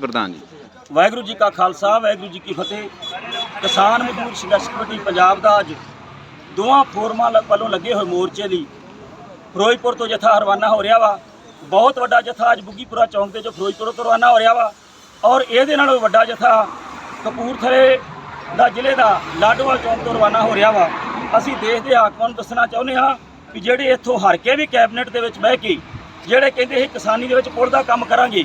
ਪ੍ਰਧਾਨ ਜੀ। ਵਾਹਿਗੁਰੂ ਜੀ ਕਾ ਖਾਲਸਾ, ਵਾਹਿਗੁਰੂ ਜੀ ਕੀ ਫਤਿਹ। ਕਿਸਾਨ ਮਜ਼ਦੂਰ ਸੰਘਰਸ਼ ਕਮੇਟੀ ਪੰਜਾਬ ਦਾ ਅੱਜ ਦੋਵਾਂ ਫੋਰਮਾਂ ਲ- ਵੱਲੋਂ ਲੱਗੇ ਹੋਏ ਮੋਰਚੇ ਲਈ ਫਿਰੋਜ਼ਪੁਰ ਤੋਂ ਜਥਾ ਰਵਾਨਾ ਹੋ ਰਿਹਾ ਵਾ। ਬਹੁਤ ਵੱਡਾ ਜਥਾ ਅੱਜ ਬੁੱਗੀਪੁਰਾ ਚੌਂਕ ਤੇ ਜੋ ਫਿਰੋਜ਼ਪੁਰ ਤੋਂ ਰਵਾਨਾ ਹੋ ਰਿਹਾ ਵਾ। ਔਰ ਇਹਦੇ ਨਾਲੋਂ ਵੱਡਾ ਜਥਾ ਕਪੂਰਥਲੇ ਦਾ ਜ਼ਿਲ੍ਹੇ ਦਾ ਲਾਡੋਵਾਲ ਚੌਂਕ ਤੋਂ ਰਵਾਨਾ ਹੋ ਰਿਹਾ ਵਾ। ਅਸੀਂ ਦੇਸ਼ ਦੇ ਹਾਕਮਾਂ ਨੂੰ ਦੱਸਣਾ ਚਾਹੁੰਦੇ ਹਾਂ ਕਿ ਜਿਹੜੇ ਇੱਥੋਂ ਹਰ ਕੇ ਵੀ ਕੈਬਨਿਟ ਦੇ ਵਿੱਚ ਬਹਿ ਕੇ ਜਿਹੜੇ ਕਹਿੰਦੇ ਸੀ ਕਿਸਾਨੀ ਦੇ ਵਿੱਚ ਪੁਲ ਦਾ ਕੰਮ ਕਰਾਂਗੇ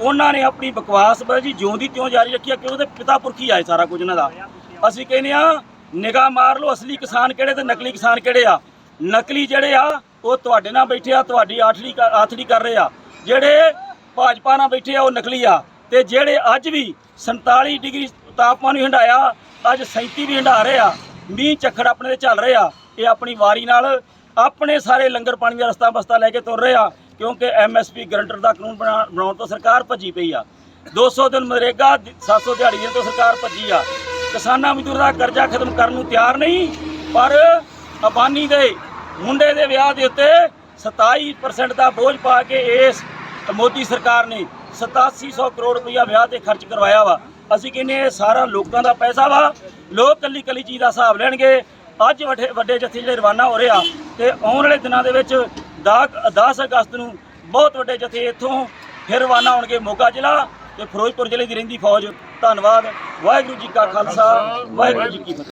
ਉਹਨਾਂ ਨੇ ਆਪਣੀ ਬਕਵਾਸ ਬਾਜੀ ਜਿਉਂਦੀ ਤਿਉਂ ਜਾਰੀ ਰੱਖੀ ਆ ਕਿ ਉਹਦੇ ਪਿਤਾ ਪੁਰਖੀ ਆਏ ਸਾਰਾ ਕੁਝ ਇਹਨਾਂ ਦਾ। ਅਸੀਂ ਕਹਿੰਦੇ ਆ ਨਿਗਾਹ ਮਾਰ ਲਓ, ਅਸਲੀ ਕਿਸਾਨ ਕਿਹੜੇ ਤੇ ਨਕਲੀ ਕਿਸਾਨ ਕਿਹੜੇ ਆ? ਨਕਲੀ ਜਿਹੜੇ ਆ, ਉਹ ਤੁਹਾਡੇ ਨਾਲ ਬੈਠੇ ਆ, ਤੁਹਾਡੀ ਆਠੜੀ ਕਰ- ਆਥੜੀ ਕਰ ਰਹੇ ਆ। ਜਿਹੜੇ ਭਾਜਪਾ ਨਾਲ ਬੈਠੇ ਆ, ਉਹ ਨਕਲੀ ਆ। ਤੇ ਜਿਹੜੇ ਅੱਜ ਵੀ 47 ਡਿਗਰੀ ਤਾਪਮਾਨ ਵੀ ਹੰਡਾਇਆ ਅੱਜ 37 ਵੀ ਹੰਡਾ ਰਹੇ ਆ। ਮੀਂਹ ਚੱਖੜ ਆਪਣੇ ਤੇ ਚੱਲ ਰਹੇ ਆ। ਇਹ ਆਪਣੀ ਵਾਰੀ ਨਾਲ ਆਪਣੇ ਸਾਰੇ ਲੰਗਰ ਪਾਣੀ ਦਾ ਰਸਤਾ ਬਸਤਾ ਲੈ ਕੇ ਤੁਰ ਰਹੇ ਆ। ਕਿਉਂਕਿ ਐਮਐਸਪੀ ਗਰੰਟਰ ਦਾ ਕਾਨੂੰਨ ਬਣਾ- ਬਣਾਉਣ ਤੋਂ ਸਰਕਾਰ ਭੱਜੀ ਪਈ ਆ। 200 ਦਿਨ ਮਨਰੇਗਾ 700 ਦਿਹਾੜੀ ਦੇਣ ਤੋਂ ਸਰਕਾਰ ਭੱਜੀ ਆ। ਕਿਸਾਨਾਂ ਮਜ਼ਦੂਰਾਂ ਦਾ ਕਰਜ਼ਾ ਖਤਮ ਕਰਨ ਨੂੰ ਤਿਆਰ ਨਹੀਂ, ਪਰ ਅਬਾਨੀ ਦੇ ਮੁੰਡੇ ਦੇ ਵਿਆਹ ਦੇ ਉੱਤੇ 27% ਦਾ ਬੋਝ ਪਾ ਕੇ ਇਸ ਮੋਦੀ ਸਰਕਾਰ ਨੇ 8700 ਕਰੋੜ ਰੁਪਇਆ ਵਿਆਹ ਤੇ ਖਰਚ ਕਰਵਾਇਆ ਵਾ। ਅਸੀਂ ਕਹਿੰਦੇ ਇਹ ਸਾਰਾ ਲੋਕਾਂ ਦਾ ਪੈਸਾ ਵਾ। ਲੋਕ ਕੱਲੀ ਕੱਲੀ ਚੀਜ਼ ਦਾ ਹਿਸਾਬ ਲੈਣਗੇ। ਅੱਜ ਵੱਡੇ ਵੱਡੇ ਜਥੇ ਜਿਹੜੇ ਰਵਾਨਾ ਹੋ ਰਹੇ ਆ, ਤੇ ਆਉਣ ਵਾਲੇ ਦਿਨਾਂ ਦੇ ਵਿੱਚ 10 ਅਗਸਤ ਨੂੰ ਬਹੁਤ ਵੱਡੇ ਜਥੇ ਇੱਥੋਂ ਫਿਰ ਰਵਾਨਾ ਹੋਣਗੇ ਮੋਗਾ ਜ਼ਿਲ੍ਹਾ ਤੇ ਫਿਰੋਜ਼ਪੁਰ ਜ਼ਿਲ੍ਹੇ ਦੀ ਰਹਿੰਦੀ ਫੌਜ। ਧੰਨਵਾਦ। ਵਾਹਿਗੁਰੂ ਜੀ ਕਾ ਖਾਲਸਾ, ਵਾਹਿਗੁਰੂ ਜੀ ਕੀ ਫਤਿਹ।